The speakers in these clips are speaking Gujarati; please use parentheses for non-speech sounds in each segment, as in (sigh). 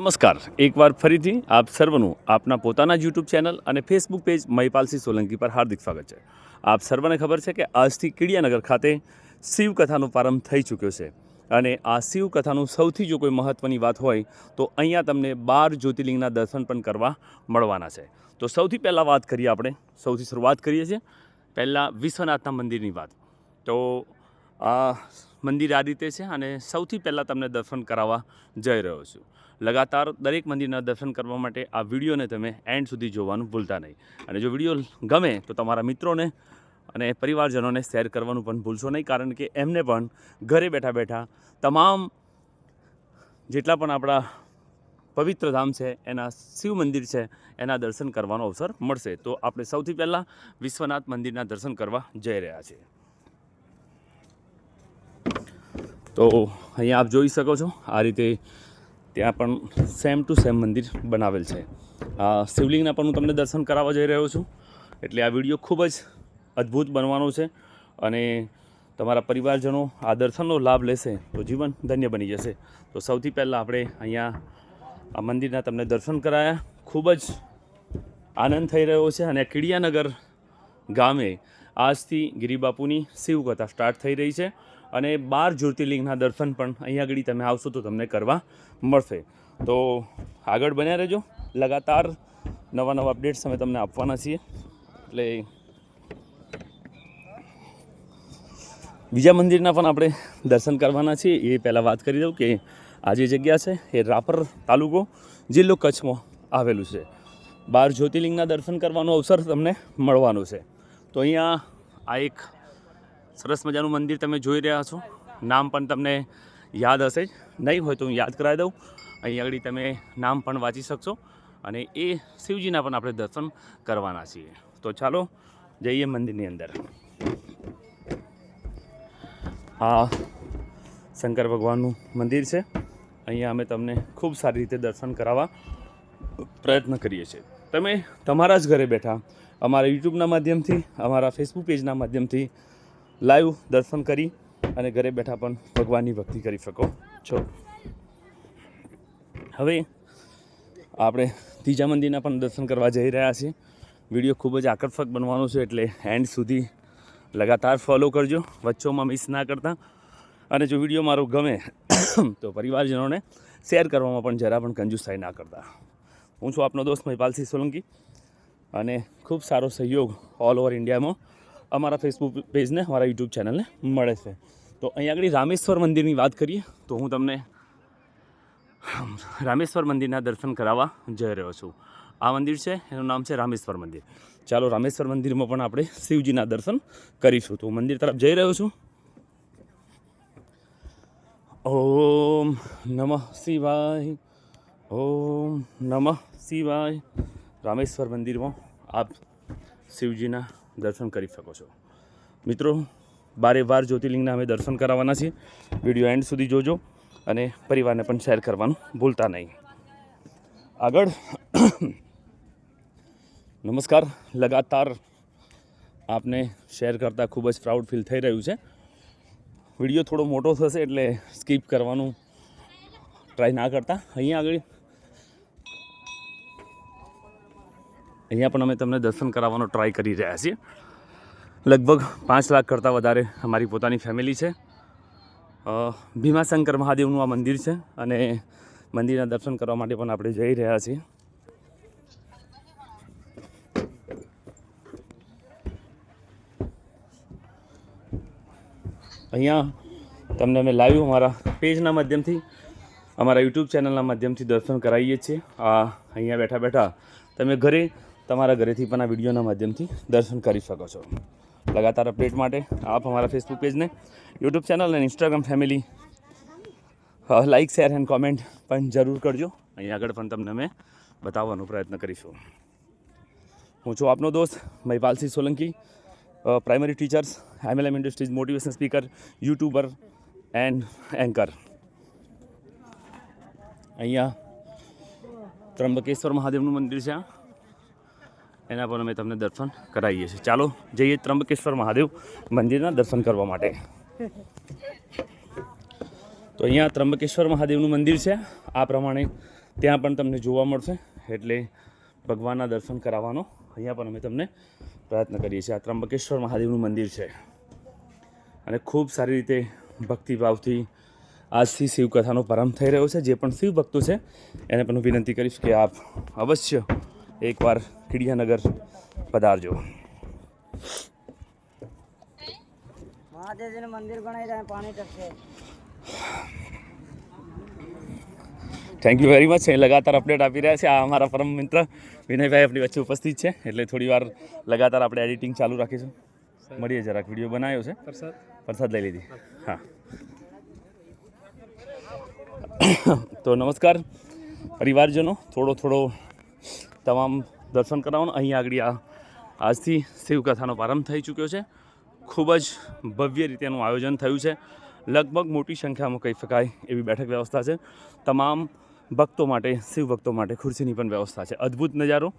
નમસ્કાર. એકવાર ફરીથી આપ સર્વનું આપના પોતાના યુટ્યુબ ચેનલ અને ફેસબુક પેજ મહિપાલસિંહ સોલંકી પર હાર્દિક સ્વાગત છે. આપ સર્વને ખબર છે કે આજથી કીડિયાનગર ખાતે શિવકથાનો પ્રારંભ થઈ ચૂક્યો છે. અને આ શિવકથાનું સૌથી જો કોઈ મહત્ત્વની વાત હોય, તો અહીંયા તમને બાર જ્યોતિર્લિંગના દર્શન પણ કરવા મળવાના છે. તો સૌથી પહેલાં વાત કરીએ આપણે. સૌથી શરૂઆત કરીએ છીએ. પહેલાં વિશ્વનાથના મંદિરની વાત. તો આ મંદિર આ રીતે છે અને સૌથી પહેલાં તમને દર્શન કરાવવા જઈ રહ્યો છું. લગાતાર દરેક મંદિરના દર્શન કરવા માટે આ વિડીયોને તમે એન્ડ સુધી જોવાનું ભૂલતા નહીં. અને જો વીડિયો ગમે તો તમારા મિત્રોને અને પરિવારજનોને શેર કરવાનું પણ ભૂલશો નહીં, કારણ કે એમને પણ ઘરે બેઠા બેઠા તમામ જેટલા પણ આપણા પવિત્ર ધામ છે, એના શિવ મંદિર છે, એના દર્શન કરવાનો અવસર મળશે. તો આપણે સૌથી પહેલાં વિશ્વનાથ મંદિરના દર્શન કરવા જઈ રહ્યા છીએ. તો અહીંયા આપ જોઈ શકો છો, આ રીતે ત્યાં પણ સેમ ટુ સેમ મંદિર બનાવેલ છે. આ શિવલિંગના પણ હું તમને દર્શન કરાવવા જઈ રહ્યો છું. એટલે આ વીડિયો ખૂબ જ અદ્ભુત બનવાનો છે અને તમારા પરિવારજનો આ દર્શનનો લાભ લેશે તો જીવન ધન્ય બની જશે. તો સૌથી પહેલાં આપણે અહીંયા આ મંદિરના તમને દર્શન કરાયા. ખૂબ જ આનંદ થઈ રહ્યો છે અને કીડિયાનગર ગામે આજથી ગિરિબાપુની શિવકથા સ્ટાર્ટ થઈ રહી છે. અને બાર જ્યોતિર્લિંગના દર્શન પણ અહીંયા આગળ તમે આવશો તો તમને કરવા મળશે. તો આગળ બન્યા રહેજો. લગાતાર નવા નવા અપડેટ્સ અમે તમને આપવાના છીએ. એટલે બીજા મંદિરના પણ આપણે દર્શન કરવાના છીએ. એ પહેલાં વાત કરી દઉં કે આ જે જગ્યા છે એ રાપર તાલુકો જિલ્લો કચ્છમાં આવેલું છે. બાર જ્યોતિર્લિંગના દર્શન કરવાનો અવસર તમને મળવાનો છે. તો અહીંયા આ એક સરસ મજાનું મંદિર તમે જોઈ રહ્યા છો. નામ પણ તમને યાદ હશે. જ નહીં હોય તો હું યાદ કરાવી દઉં. અહીં આગળ તમે નામ પણ વાંચી શકશો અને એ શિવજીના પણ આપણે દર્શન કરવાના છીએ. તો ચાલો જઈએ મંદિરની અંદર. આ શંકર ભગવાનનું મંદિર છે. અહીંયા અમે તમને ખૂબ સારી રીતે દર્શન કરાવવા પ્રયત્ન કરીએ છીએ. તમે તમારા જ ઘરે બેઠા અમારા યુટ્યુબના માધ્યમથી, અમારા ફેસબુક પેજના માધ્યમથી લાઈવ દર્શન કરી અને ઘરે બેઠા પણ ભગવાનની ભક્તિ કરી શકો છો. હવે આપણે ત્રીજા મંદિરના પણ દર્શન કરવા જઈ રહ્યા છીએ. વીડિયો ખૂબ જ આકર્ષક બનવાનો છે એટલે એન્ડ સુધી લગાતાર ફોલો કરજો. વચ્ચોમાં મિસ ના કરતા. અને જો વીડિયો મારો ગમે તો પરિવારજનોને શેર કરવામાં પણ જરા પણ કંજૂસાઈ ના કરતા. હું છું આપનો દોસ્ત મહિપાલસિંહ સોલંકી અને ખૂબ સારો સહયોગ ઓલ ઓવર ઇન્ડિયામાં અમારા ફેસબુક પેજને અમારા યુટ્યુબ ચેનલને મળે છે. તો અહીંયા આગળ રામેશ્વર મંદિરની વાત કરીએ, તો હું તમને રામેશ્વર મંદિરના દર્શન કરાવવા જઈ રહ્યો છું. આ મંદિર છે, એનું નામ છે રામેશ્વર મંદિર. ચાલો રામેશ્વર મંદિરમાં પણ આપણે શિવજીના દર્શન કરીશું. તો હું મંદિર તરફ જઈ રહ્યો છું. ઓમ નમઃ શિવાય, ઓમ નમઃ શિવાય. રામેશ્વર મંદિરમાં આપ શિવજીના દર્શન કરી શકો છો. મિત્રો, બારે બાર જ્યોતિર્લિંગના અમે દર્શન કરાવવાના છીએ. વીડિયો એન્ડ સુધી જોજો અને પરિવારને પણ શેર કરવાનું ભૂલતા નહીં. આગળ, નમસ્કાર. લગાતાર આપને શેર કરતાં ખૂબ જ પ્રાઉડ ફીલ થઈ રહ્યું છે. વીડિયો થોડો મોટો થશે એટલે સ્કીપ કરવાનું ટ્રાય ના કરતા. અહીંયા આગળ અહીંયા પણ અમે તમને દર્શન કરાવવાનો ટ્રાય કરી રહ્યા છીએ. લગભગ પાંચ લાખ કરતાં વધારે અમારી પોતાની ફેમિલી છે. ભીમાશંકર મહાદેવનું આ મંદિર છે અને મંદિરના દર્શન કરવા માટે પણ આપણે જઈ રહ્યા છીએ. અહીંયા તમને અમે લાઈવ અમારા પેજના માધ્યમથી, અમારા યુટ્યુબ ચેનલના માધ્યમથી દર્શન કરાવીએ છીએ. આ, અહીંયા બેઠા બેઠા તમે ઘરે તમારા ઘરેથી પણ આ વિડીયોના માધ્યમથી દર્શન કરી શકો છો. લગાતાર અપડેટ માટે આપ અમારા ફેસબુક પેજને યુટ્યુબ ચેનલ અને Instagram family like share and comment પણ જરૂર કરજો. અહીં આગળ પણ તમને અમે બતાવવાનો પ્રયત્ન કરીશું. હું છું આપનો દોસ્ત Mahipalsinh Solanki primary teachers MLM industries motivation speaker YouTuber and anchor અહીંયા ત્રંબકેશ્વર મહાદેવનું મંદિર છે. એના પણ અમે તમને દર્શન કરાવીએ છીએ. ચાલો, જઈએ ત્રંબકેશ્વર મહાદેવ મંદિરના દર્શન કરવા માટે. તો અહીંયા ત્રંબકેશ્વર મહાદેવનું મંદિર છે. આ પ્રમાણે ત્યાં પણ તમને જોવા મળશે. એટલે ભગવાનના દર્શન કરાવવાનો અહીંયા પણ અમે તમને પ્રયત્ન કરીએ છીએ. આ ત્રંબકેશ્વર મહાદેવનું મંદિર છે. અને ખૂબ સારી રીતે ભક્તિભાવથી આજથી શિવકથાનો પ્રારંભ થઈ રહ્યો છે. જે પણ શિવ ભક્તો છે, એને પણ હું વિનંતી કરીશ કે આપ અવશ્ય એકવાર ખીડિયાનગર પધારજો. મહાદેવજીનું મંદિર ગણાય પાણી ટપકે થેન્ક યુ વેરી મચ એ લગાતાર અપડેટ આપી રહ્યા છે. આ અમારા પરમ મિત્ર વિનયભાઈ આપણી વચ્ચે ઉપસ્થિત છે. એટલે થોડી વાર લગાતાર આપણે એડિટિંગ ચાલુ રાખીશું. મળીએ જરાક. વીડિયો બનાવ્યો છે. પ્રસાદ લઈ લીધી. હા. (coughs) તો નમસ્કાર પરિવારજનો. થોડો થોડો તમામ દર્શન કરાવવાનું. અહીંયા આગળ આ આજથી શિવકથાનો પ્રારંભ થઈ ચૂક્યો છે. ખૂબ જ ભવ્ય રીતે એનું આયોજન થયું છે. લગભગ મોટી સંખ્યામાં કહી શકાય એવી બેઠક વ્યવસ્થા છે. તમામ ભક્તો માટે, શિવ ભક્તો માટે ખુરશીની પણ વ્યવસ્થા છે. અદ્ભુત નજારો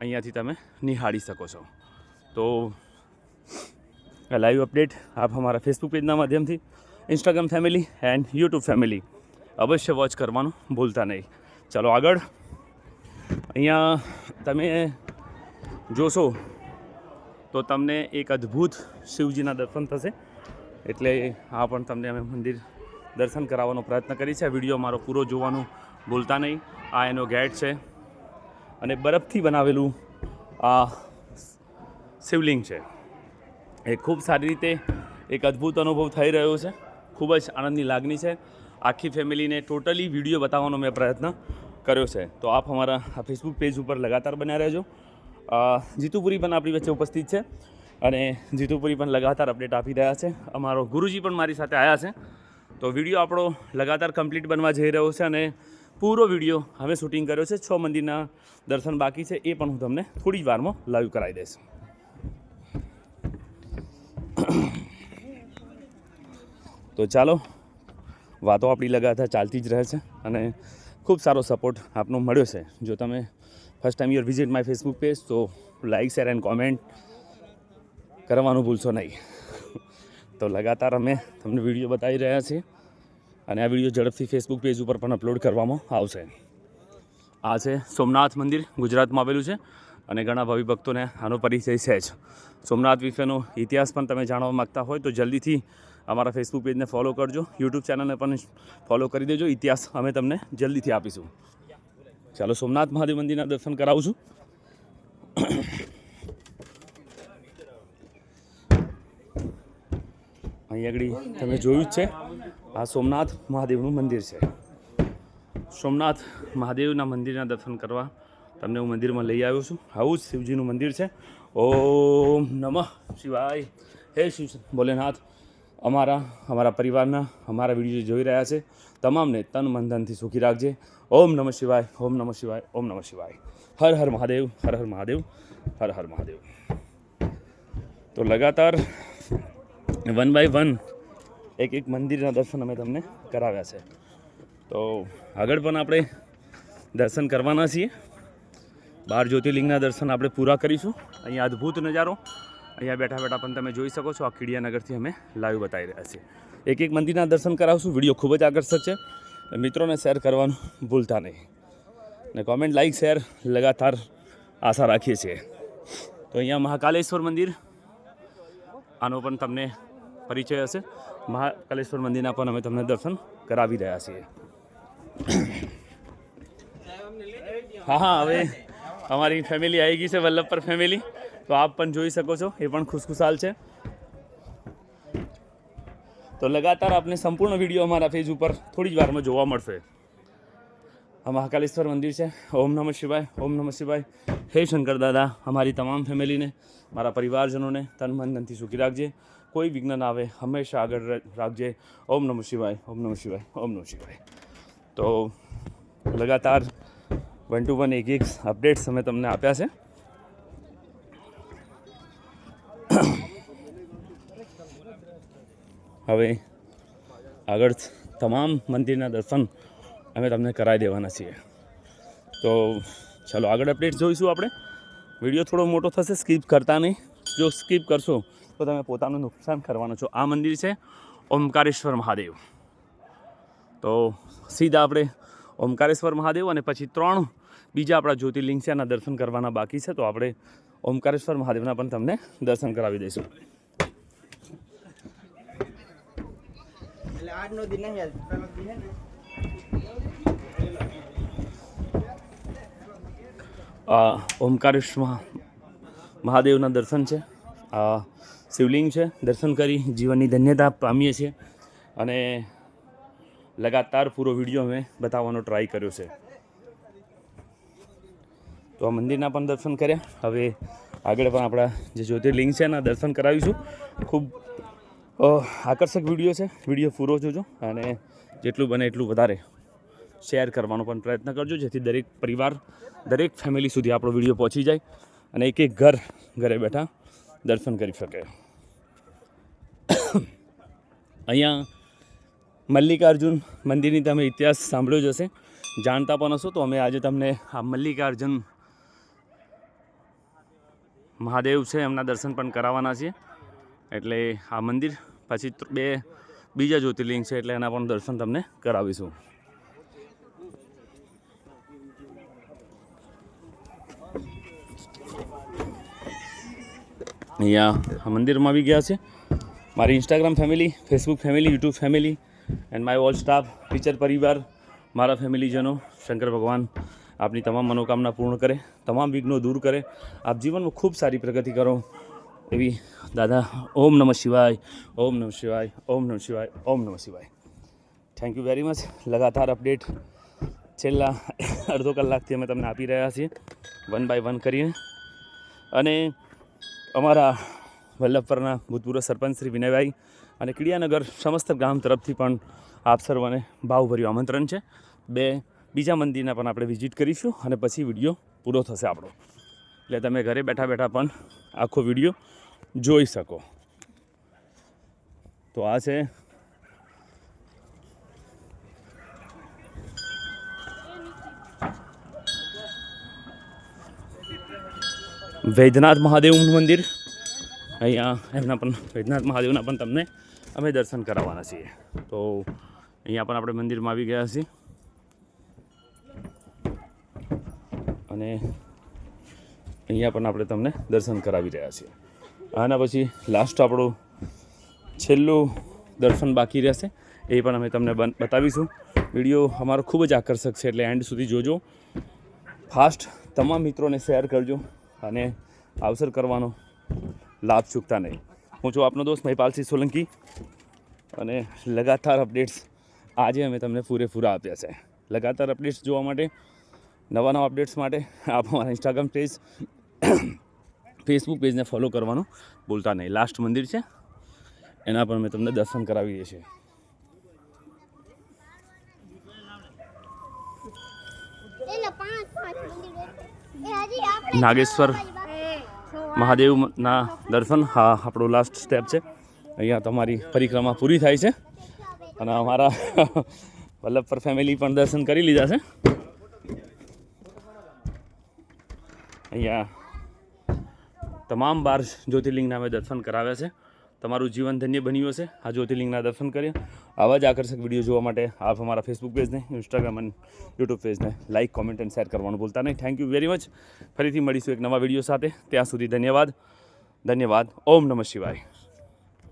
અહીંયાથી તમે નિહાળી શકો છો. તો લાઈવ અપડેટ આપ અમારા ફેસબુક પેજના માધ્યમથી Instagram family and YouTube family અવશ્ય વોચ કરવાનું ભૂલતા નહીં. ચાલો આગળ અહીંયા તમે જોશો તો તમને એક અદ્ભુત શિવજીના દર્શન થશે. એટલે આ પણ તમને અમે મંદિર દર્શન કરાવવાનો પ્રયત્ન કરી છે. વીડિયો મારો પૂરો જોવાનું ભૂલતા નહીં. આ એનો ગેટ છે અને બરફથી બનાવેલું આ શિવલિંગ છે. એ ખૂબ સારી રીતે એક અદ્ભુત અનુભવ થઈ રહ્યો છે. ખૂબ જ આનંદની લાગણી છે. આખી ફેમિલીને ટોટલી વીડિયો બતાવવાનો મેં પ્રયત્ન કર્યો છે. તો આપ અમારા ફેસબુક પેજ ઉપર લગાતાર બન્યા રહેજો. જીતુપુરી પણ આપણી વચ્ચે ઉપસ્થિત છે અને જીતુપુરી પણ લગાતાર અપડેટ આપી રહ્યા છે. અમારો ગુરુજી પણ મારી સાથે આવ્યા છે. તો વીડિયો આપણો લગાતાર કમ્પ્લીટ બનવા જઈ રહ્યો છે અને પૂરો વીડિયો હવે શૂટિંગ કર્યો છે. છ મંદિરના દર્શન બાકી છે. એ પણ હું તમને થોડી જ વારમાં લાઈવ કરાવી દઈશ. તો ચાલો, વાતો આપણી લગાતાર ચાલતી જ રહે છે અને ખૂબ સારો સપોર્ટ આપનો મળ્યો છે. જો તમે first time your visit my Facebook page તો લાઇક શેર એન્ડ કોમેન્ટ કરવાનું ભૂલશો નહીં. (laughs) તો લગાતાર અમે તમને વીડિયો બતાવી રહ્યા છીએ અને આ વીડિયો ઝડપથી ફેસબુક પેજ ઉપર પણ અપલોડ કરવામાં આવશે. આ છે સોમનાથ મંદિર ગુજરાતમાં આવેલું છે અને ઘણા ભાવિ ભક્તોને આનો પરિચય છે જ. સોમનાથ વિશેનો ઇતિહાસ પણ તમે જાણવા માગતા હોય તો જલ્દીથી અમારા ફેસબુક પેજને ફોલો કરજો. યુટ્યુબ ચેનલને પણ ફોલો કરી દેજો. ઇતિહાસ અમે તમને જલ્દીથી આપીશું. ચાલો, સોમનાથ મહાદેવ મંદિરના દર્શન કરાવું છું. અહીં આગળ તમે જોયું જ છે, આ સોમનાથ મહાદેવનું મંદિર છે. સોમનાથ મહાદેવના મંદિરના દર્શન કરવા તમને હું મંદિરમાં લઈ આવ્યો છું. આવું જ શિવજીનું મંદિર છે. ઓમ નમઃ શિવાય. હે શિવ ભોલેનાથ અમારા અમારા પરિવારના, અમારા વીડિયો જોઈ રહ્યા છે, તમામને તન મનધનથી સુખી રાખજે. ઓમ નમઃ શિવાય, ઓમ નમઃ શિવાય, ઓમ નમઃ શિવાય. હર હર મહાદેવ, હર હર મહાદેવ, હર હર મહાદેવ. તો લગાતાર વન બાય વન એક એક મંદિરના દર્શન અમે તમને કરાવ્યા છે. તો આગળ પણ આપણે દર્શન કરવાના છીએ. બાર જ્યોતિર્લિંગના દર્શન આપણે પૂરા કરીશું. અહીંયા અદ્ભુત નજારો. અહીંયા બેઠા બેઠા પણ તમે જોઈ શકો છો આ કીડિયાનગરથી અમે લાઈવ બતાવી રહ્યા છીએ. એક એક મંદિરના દર્શન કરાવશું, વીડિયો ખૂબ જ આકર્ષક છે. મિત્રોને શેર કરવાનું ભૂલતા નહીં. ને કોમેન્ટ લાઈક શેર લગાતાર આશા રાખીએ છીએ. તો અહીંયા મહાકાલેશ્વર મંદિર, આનો પણ તમને પરિચય હશે. મહાકાલેશ્વર મંદિરના પણ અમે તમને દર્શન કરાવી રહ્યા છીએ. હા હા, હવે અમારી ફેમિલી આવી ગઈ છે, વલ્લભપર ફેમિલી તો આપ પણ જોઈ શકો છો, એ પણ ખુશખુશાલ છે. તો લગાતાર આપને સંપૂર્ણ વીડિયો અમારા ફેજ ઉપર થોડી જ વારમાં જોવા મળશે. આ મહાકાલેશ્વર મંદિર છે. ઓમ નમઃ શિવાય, ઓમ નમઃ શિવાય. હે શંકર દાદા, અમારી તમામ ફેમિલીને, મારા પરિવારજનોને તન મન ધનથી સુખી રાખજે. કોઈ વિઘ્ન ના આવે, હંમેશા આગળ રાખજે. ઓમ નમઃ શિવાય, ઓમ નમઃ શિવાય, ઓમ નમઃ શિવાય. તો લગાતાર વન ટુ વન એક એક અપડેટ્સ અમે તમને આપ્યા છે. હવે આગળ તમામ મંદિરના દર્શન અમે તમને કરાવી દેવાના છીએ. તો ચાલો આગળ અપડેટ જોઈશું આપણે. વીડિયો થોડો મોટો થશે સ્કીપ કરતા નહીં. જો સ્કીપ કરશો, તો તમે પોતાનું નુકસાન કરવાનો છો. આ મંદિર છે ઓમકારેશ્વર મહાદેવ. તો સીધા આપણે ઓમકારેશ્વર મહાદેવ અને પછી ત્રણ બીજા આપણા જ્યોતિર્લિંગ છે એના દર્શન કરવાના બાકી છે. તો આપણે ઓમકારેશ્વર મહાદેવના પણ તમને દર્શન કરાવી દઈશું. આજનો દિન દિન ઓમકારેશ્વર મહાદેવના દર્શન છે. શિવલિંગ છે. દર્શન કરી જીવનની ધન્યતા પામીએ છીએ. અને લગાતાર પૂરો વીડિયો અમે બતાવવાનો ટ્રાય કર્યો છે. તો આ મંદિરના પણ દર્શન કર્યા. હવે આગળ પણ આપણા જે જ્યોતિર્લિંગ છે એના દર્શન કરાવીશું. ખૂબ આકર્ષક વીડિયો છે. વીડિયો પૂરો જોજો અને જેટલું બને એટલું વધારે શેર કરવાનો પણ પ્રયત્ન કરજો, જેથી દરેક પરિવાર, દરેક ફેમિલી સુધી આપણો વીડિયો પહોંચી જાય અને એક એક ઘર ઘરે બેઠા દર્શન કરી શકે. અહીંયા મલ્લિકાર્જુન મંદિરની તમે ઇતિહાસ સાંભળ્યો જ હશે. જાણતા પણ હશો, તો અમે આજે તમને આ મલ્લિકાર્જુન મહાદેવ છે, એમના દર્શન પણ કરાવવાના છીએ. એટલે આ મંદિર, પછી બે, બીજા જ્યોતિર્લિંગ છે એટલે એના પણ દર્શન તમને કરાવીશું. અહીંયા આ મંદિરમાં આવી ગયા છે. મારી Instagram family Facebook family YouTube family and my all staff teacher પરિવાર, મારા ફેમિલીજનો, શંકર ભગવાન, આપની તમામ મનોકામના પૂર્ણ કરે, તમામ વિઘ્નો દૂર કરે. આપ જીવનમાં ખૂબ સારી પ્રગતિ કરો. એવી દાદા, ઓમ નમઃ શિવાય, ઓમ નમઃ શિવાય, ઓમ નમઃ શિવાય, ઓમ નમઃ શિવાય. થેન્ક યુ વેરી મચ લગાતાર અપડેટ છેલ્લા અડધો કલાકથી અમે તમને આપી રહ્યા છીએ. વન બાય વન કરીને. અને અમારા વલ્લભપરના ભૂતપૂર્વ સરપંચ શ્રી વિનયભાઈ અને કીડિયાનગર સમસ્ત ગામ તરફથી પણ આપ સર્વને ભાવભર્યું આમંત્રણ છે. બે બીજા મંદિરના પણ આપણે વિઝિટ કરીશું અને પછી વીડિયો પૂરો થશે આપણો. એટલે તમે ઘરે બેઠા બેઠા પણ આખો વીડિયો જોઈ શકો. તો આ છે. વૈદ્યનાથ મહાદેવનું મંદિર. અહીંયા એમના પણ, વૈદ્યનાથ મહાદેવના પણ તમને અમે દર્શન કરાવવાના છીએ. તો અહીંયા પણ આપણે મંદિરમાં આવી ગયા છીએ. અને અહીંયા પણ આપણે તમને દર્શન કરાવી રહ્યા છીએ. આના પછી લાસ્ટ આપણું છેલ્લું દર્શન બાકી રહેશે. એ પણ અમે તમને બતાવીશું. વીડિયો અમારો ખૂબ જ આકર્ષક છે, એટલે એન્ડ સુધી જોજો. ફાસ્ટ તમામ મિત્રોને શેર કરજો અને અવસર કરવાનો લાભ ચૂકતા નહીં. હું છું આપનો દોસ્ત મહિપાલસિંહ સોલંકી અને લગાતાર અપડેટ્સ આજે અમે તમને પૂરેપૂરા આપ્યા છે. લગાતાર અપડેટ્સ જોવા માટે, નવા નવા અપડેટ્સ માટે આપ અમારા ઇન્સ્ટાગ્રામ પેજ ફેસબુક પેજને ફોલો કરવાનું ભૂલતા નહીં. લાસ્ટ મંદિર છે. એના પણ મેં તમને દર્શન કરાવી દઈએ છીએ. એલા પાંચ પાંચ મંદિર એ હજી આપણે નાગેશ્વર મહાદેવના દર્શન. હા આપણું લાસ્ટ સ્ટેપ છે. અહીંયા તમારી પરિક્રમા પૂરી થાય છે. અને અમારા વલ્લભપર ફેમિલી પણ દર્શન કરી લીધા છે. અહીંયા તમામ બાર જ્યોતિર્લિંગના અમે દર્શન કરાવ્યા છે. તમારું જીવન ધન્ય બન્યું હશે. આ જ્યોતિર્લિંગના દર્શન કર્યા. આવા જ આકર્ષક વીડિયો જોવા માટે આપ અમારા ફેસબુક પેજને ઇન્સ્ટાગ્રામ અને યુટ્યુબ પેજને લાઇક કોમેન્ટ અને શેર કરવાનું ભૂલતા નહીં. થેન્ક યુ વેરી મચ ફરીથી મળીશું એક નવા વીડિયો સાથે. ત્યાં સુધી ધન્યવાદ. ધન્યવાદ. ઓમ નમઃ શિવાય.